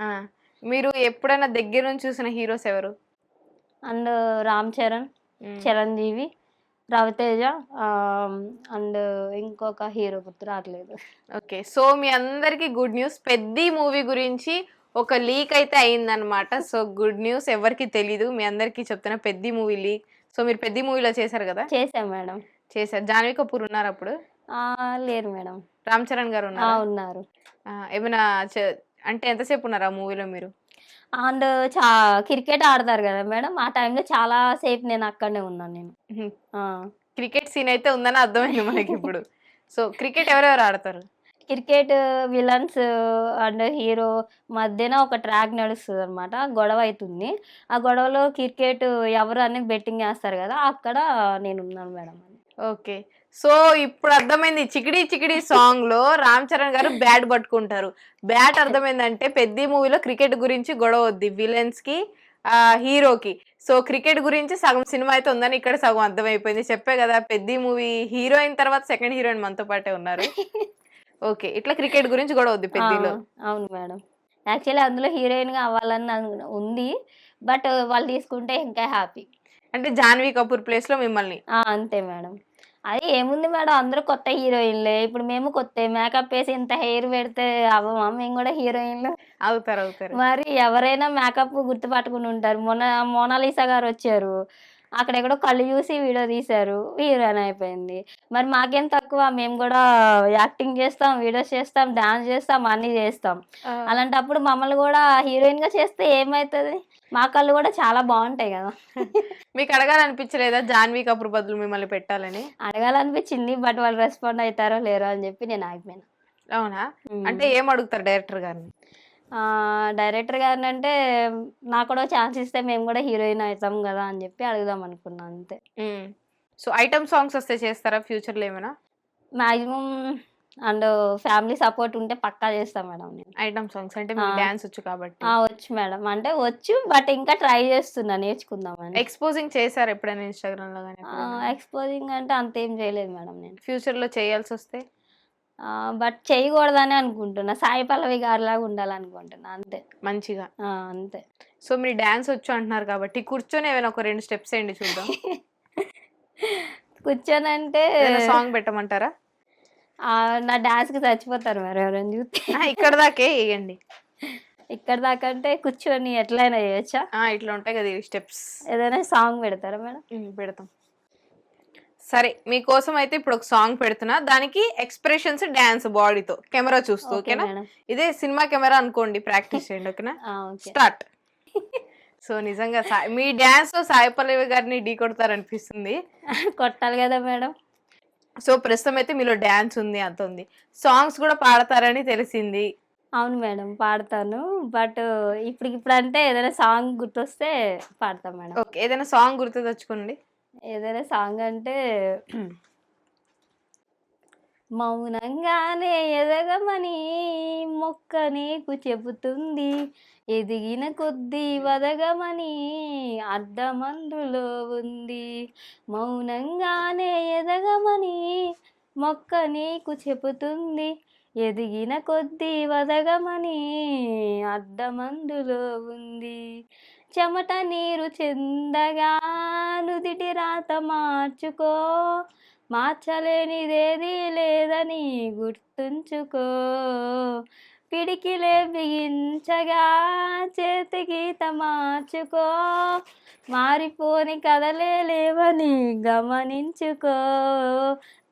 ఆ, మీరు ఎప్పుడైనా దగ్గర నుంచి చూసిన హీరోస్ ఎవరు? అండ్ రామ్ చరణ్. చిరంజీవి రవితేజ అండ్ ఇంకొక హీరో గుర్తు రావట్లేదు. ఓకే. సో మీ అందరికి గుడ్ న్యూస్. పెద్ది మూవీ గురించి ఒక లీక్ అయితే అయిందనమాట సో గుడ్ న్యూస్ ఎవరికి తెలీదు. మీ అందరికి చెప్తున్నా పెద్ది మూవీ లీక్. సో మీరు పెద్ది మూవీలో చేశారు కదా? చేసాం మేడం. చేశారు. జాన్వీ కపూర్ ఉన్నారు అప్పుడు? లేరు మేడం. రామ్ చరణ్ గారు ఆ, ఉన్నారు. ఉన్నారు ఏమైనా చ- అంటే ఎంతసేపు ఉన్నారు ఆ మూవీలో మీరు? అండ్ చా క్రికెట్ ఆడతారు కదా మేడం ఆ టైంలో చాలా సేపు నేను అక్కడనే ఉన్నాను నేను. క్రికెట్ సీన్ అయితే ఉందని అర్థమైంది మనకి ఇప్పుడు. సో క్రికెట్ ఎవరెవరు ఆడతారు? క్రికెట్ విలన్స్ అండ్ హీరో మధ్యన ఒక ట్రాక్ నడుస్తుంది అనమాట గొడవ అవుతుంది ఆ గొడవలో క్రికెట్ ఎవరు అని బెట్టింగ్ వేస్తారు కదా అక్కడ నేను ఉన్నాను మేడం. ఓకే. సో ఇప్పుడు అర్థమైంది చికిడి చికిడి సాంగ్లో రామ్ చరణ్ గారు బ్యాట్ పట్టుకుంటారు. బ్యాట్ అర్థమైందంటే పెద్ద మూవీలో క్రికెట్ గురించి గొడవ వద్ది విలన్స్కి ఆ హీరోకి. సో క్రికెట్ గురించి సగం సినిమా అయితే ఉందని ఇక్కడ సగం అర్థమైపోయింది. చెప్పే కదా పెద్ద మూవీ హీరోయిన్ తర్వాత సెకండ్ హీరోయిన్ మనతో పాటే ఉన్నారు. ఓకే ఇట్లా క్రికెట్ గురించి గొడవ వద్ది పెద్దలో. అవును మేడం. యాక్చువల్లీ అందులో హీరోయిన్గా అవ్వాలని ఉంది. బట్ వాళ్ళు తీసుకుంటే ఇంకా హ్యాపీ. అంటే జాన్వీ కపూర్ ప్లేస్లో మిమ్మల్ని అంతే మేడం. అది ఏముంది మేడం అందరూ కొత్త హీరోయిన్లే. ఇప్పుడు మేము కొత్త మేకప్ వేసి ఇంత హెయిర్ పెడితే అవ్వమా? మేము కూడా హీరోయిన్లు. అవుతారు అవుతారు. మరి ఎవరైనా మేకప్ గుర్తుపట్టుకుని ఉంటారు. మొన్న మోనాలిసా గారు వచ్చారు. అక్కడెక్కడో కళ్ళు చూసి వీడియో తీశారు. హీరోయిన్ అయిపోయింది. మరి మాకేం తక్కువ? మేము కూడా యాక్టింగ్ చేస్తాం వీడియోస్ చేస్తాం డాన్స్ చేస్తాం అన్నీ చేస్తాం. అలాంటప్పుడు మమ్మల్ని కూడా హీరోయిన్గా చేస్తే ఏమవుతుంది మా కళ్ళు కూడా చాలా బాగుంటాయి కదా. మీకు అడగాలనిపించలేదా జాన్వీ కపూర్ బదులు మిమ్మల్ని పెట్టాలని? అడగాలనిపించింది బట్ వాళ్ళు రెస్పాండ్ అవుతారో లేరో అని చెప్పి నేను ఆగిపోయాను. అవునా? అంటే ఏం అడుగుతారు డైరెక్టర్ గారిని? డైరెక్టర్ గారిని అంటే నాకు కూడా ఛాన్స్ ఇస్తే మేము కూడా హీరోయిన్ అవుతాం కదా అని చెప్పి అడుగుదాం అనుకున్నాను అంతే. సో ఐటమ్ సాంగ్స్ వస్తే చేస్తారా? ఫ్యూచర్లో ఏమైనా? మాక్సిమం అండ్ ఫ్యామిలీ సపోర్ట్ ఉంటే పక్కా చేస్తాం మేడం నేను. ఐటమ్ సాంగ్స్ అంటే. డాన్స్ వచ్చు కాబట్టి. వచ్చు మేడం. అంటే వచ్చు బట్ ఇంకా ట్రై చేస్తున్నా నేర్చుకుందామని. ఎక్స్పోజింగ్ చేశారు ఎప్పుడైనా ఇన్స్టాగ్రామ్లో కానీ ఎక్స్పోజింగ్ అంటే అంతేం చేయలేదు మేడం నేను. ఫ్యూచర్లో చేయాల్సి వస్తే? బట్ చేయకూడదని అనుకుంటున్నా. సాయి పల్లవి గారిలాగా ఉండాలనుకుంటున్నా. అంతే. మంచిగా. ఆ, అంతే. సో మీరు డాన్స్ వచ్చు అంటున్నారు కాబట్టి కూర్చొని ఏమైనా ఒక రెండు స్టెప్స్ వేయండి చూద్దాం. కూర్చొనంటే సాంగ్ పెట్టమంటారా? నా డాన్స్కి చచ్చిపోతారు మరి ఎవరైనా చూస్తే. ఇక్కడ దాకే వేయండి. ఇక్కడ దాకా అంటే కూర్చొని ఎట్లయినా చేయొచ్చా? ఆ, ఇట్లా ఉంటాయి కదా స్టెప్స్. ఏదైనా సాంగ్ పెడతారా మేడం? పెడతాం. సరే మీకోసం అయితే ఇప్పుడు ఒక సాంగ్ పెడుతున్నా. దానికి ఎక్స్ప్రెషన్స్ డాన్స్ బాడీతో కెమెరా చూస్తూ ఓకే ఓకేనా? ఇదే సినిమా కెమెరా అనుకోండి ప్రాక్టీస్ చేయండి ఓకేనా? స్టార్ట్. సో నిజంగా మీ డాన్స్తో సాయి పల్లవి గారిని ఢీ కొడతారనిపిస్తుంది. కొట్టాలి కదా మేడం. సో ప్రస్తుతం అయితే మీలో డాన్స్ ఉంది అంత ఉంది. సాంగ్స్ కూడా పాడతారని తెలిసింది. అవును మేడం పాడతాను. బట్ ఇప్పుడు ఇప్పుడు అంటే ఏదైనా సాంగ్ గుర్తొస్తే పాడతాం మేడం. ఓకే ఏదైనా సాంగ్ గుర్తు తెచ్చుకోండి. ఏదైనా సాంగ్ అంటే మౌనంగానే ఎదగమని మొక్క నీకు చెబుతుంది ఎదిగిన కొద్దీ వదగమని అర్ధమందులో ఉంది. మౌనంగానే ఎదగమని మొక్క నీకు చెబుతుంది ఎదిగిన కొద్దీ వదగమని అర్ధమందులో ఉంది. చెమట నీరు చెందగా నుదిటి రాత మార్చుకో. మార్చలేనిదేది లేదని గుర్తుంచుకో. పిడికిలే బిగించగా చేతి గీత మార్చుకో. మారిపోని కదలే లేవని గమనించుకో.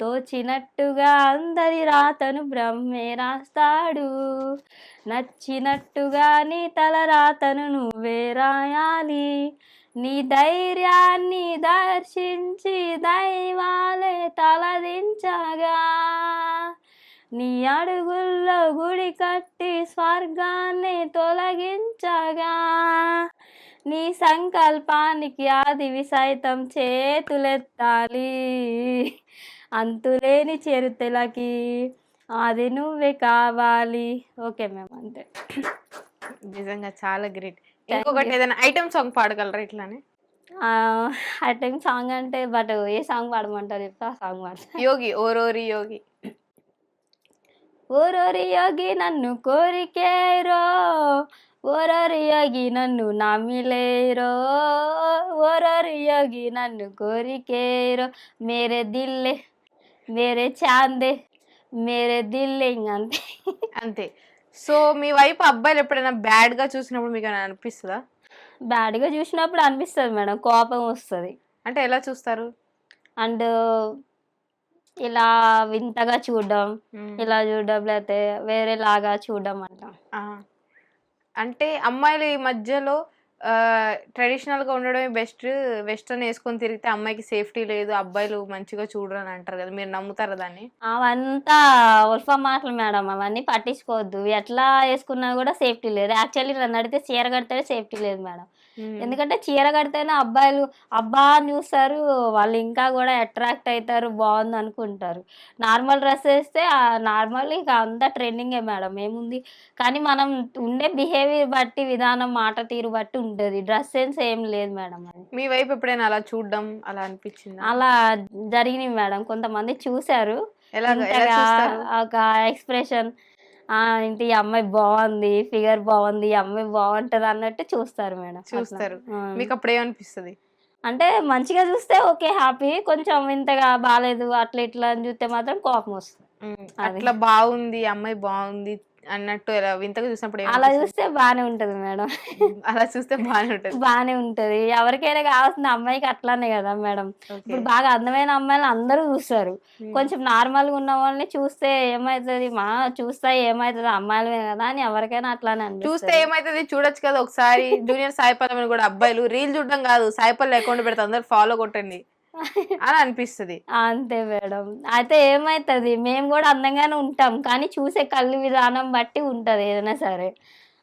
తోచినట్టుగా అందరి రాతను బ్రహ్మే రాస్తాడు. నచ్చినట్టుగా నీ తల రాతను నువ్వే రాయాలి. నీ ధైర్యాన్ని దర్శించి దైవాలే తలదించగా నీ అడుగుల్లో గుడి కట్టి స్వర్గాన్ని తొలగించగా. నీ సంకల్పానికి ఆదివి సైతం చేతులెత్తాలి. అంతులేని చరిత్రలకి అది నువ్వే కావాలి. ఓకే మ్యామ్ అంతే. నిజంగా చాలా గ్రేట్. ఇంకొకటి. ఏదైనా ఐటమ్ సాంగ్ పాడగలరా ఇట్లానే? ఆ టైం సాంగ్ అంటే బట్ ఏ సాంగ్ పాడమంటారు చెప్తా ఆ సాంగ్ పాడతా యోగి ఓరోరి యోగి. ఊరూరి యోగి నన్ను కోరికేరో ఓరరియోగి నన్ను నమ్మిలేరో ఓరరియోగి నన్ను కోరికేరో మేరే దిల్లే మేరే చాందే మేరే దిల్లే అంతే అంతే సో మీ వైపు అబ్బాయిలు ఎప్పుడైనా బ్యాడ్గా చూసినప్పుడు మీకు అనిపిస్తుందా? బ్యాడ్గా చూసినప్పుడు అనిపిస్తుంది మేడం కోపం వస్తుంది. అంటే ఎలా చూస్తారు? అండ్ ఇలా వింతగా చూడడం. ఇలా చూడడం లేకపోతే వేరేలాగా చూడడం అట్లా ఆ. అంటే అమ్మాయిలు ఈ మధ్యలో ట్రెడిషనల్గా ఉండడమే బెస్ట్ వెస్ట్రన్ వేసుకొని తిరిగితే అమ్మాయికి సేఫ్టీ లేదు అబ్బాయిలు మంచిగా చూడరు అని అంటారు కదా మీరు నమ్ముతారా దాన్ని? అవంతా ఉల్ఫ మాటలు మేడం అవన్నీ పట్టించుకోవద్దు. ఎట్లా వేసుకున్నా కూడా సేఫ్టీ లేదు. యాక్చువల్లీ నన్ను అడిగితే చీర కడితేనే సేఫ్టీ లేదు మేడం. ఎందుకంటే చీర కడితేనే అబ్బాయిలు అబ్బా చూస్తారు వాళ్ళు ఇంకా కూడా అట్రాక్ట్ అవుతారు బాగుంది అనుకుంటారు. నార్మల్ డ్రెస్ వేస్తే నార్మల్ ఇక అంతా ట్రెండింగే మేడం ఏముంది? కానీ మనం ఉండే బిహేవియర్ బట్టి విధానం మాట తీరు బట్టి ఉంటుంది డ్రెస్ సెన్స్ ఏం లేదు మేడం అది. మీ వైపు ఎప్పుడైనా అలా చూడడం అలా అనిపించిందా? అలా జరిగినాయి మేడం. కొంతమంది చూశారు. ఇంతగా ఒక ఎక్స్ప్రెషన్ ఆ ఇంటి ఈ అమ్మాయి బాగుంది ఫిగర్ బాగుంది ఈ అమ్మాయి బాగుంటది అన్నట్టు చూస్తారు మేడం. చూస్తారు. మీకు అప్పుడు ఏమనిపిస్తుంది అంటే మంచిగా చూస్తే ఓకే హ్యాపీ. కొంచెం ఇంతగా బాగాలేదు అట్లా ఇట్లా అని చూస్తే మాత్రం కోపం వస్తుంది. అట్లా బాగుంది అమ్మాయి బాగుంది అన్నట్టు ఎలా వింతగా చూసినప్పుడు అలా? చూస్తే బాగానే ఉంటది మేడం. అలా చూస్తే బాగానే ఉంటుంది. బాగానే ఉంటది. ఎవరికైనా కావాల్సిన అమ్మాయికి అట్లానే కదా మేడం. ఇప్పుడు బాగా అందమైన అమ్మాయిలు అందరూ చూస్తారు. మ్మ్. కొంచెం నార్మల్గా ఉన్న వాళ్ళని చూస్తే ఏమవుతుంది మా చూస్తే ఏమవుతుంది అమ్మాయిలమే కదా అని ఎవరికైనా అట్లానే చూస్తే అనిపిస్తుంది ఏమైతుంది? చూడొచ్చు కదా ఒకసారి. జూనియర్ సాయిపల్లవి కూడా అబ్బాయిలు. రీల్ చూడడం కాదు. సాయిపల్లి అకౌంట్ పెడితే అందరు ఫాలో కొట్టండి. అని అనిపిస్తుంది. అంతే మేడం. అయితే ఏమవుతుంది మేము కూడా అందంగానే ఉంటాం. కానీ చూసే కళ్ళు విధానం బట్టి ఉంటది ఏదైనా సరే.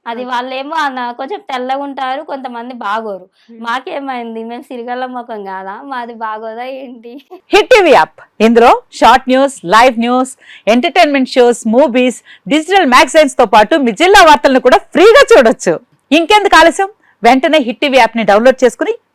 అది వాళ్ళేమో అన్న- కొంచెం తెల్లగా ఉంటారు కొంతమంది బాగోరు. మాకేమైంది? మేము సిరిగల్ల ముఖం కాదా? మాది బాగోదా ఏంటి? Hit TV app. ఇందులో short news live news entertainment shows movies digital మ్యాగజైన్స్తో పాటు మీ జిల్లా వార్తలను కూడా ఫ్రీగా చూడొచ్చు. ఇంకెందుకు ఆలస్యం? వెంటనే హిట్ టీవీ యాప్ని డౌన్లోడ్ చేసుకుని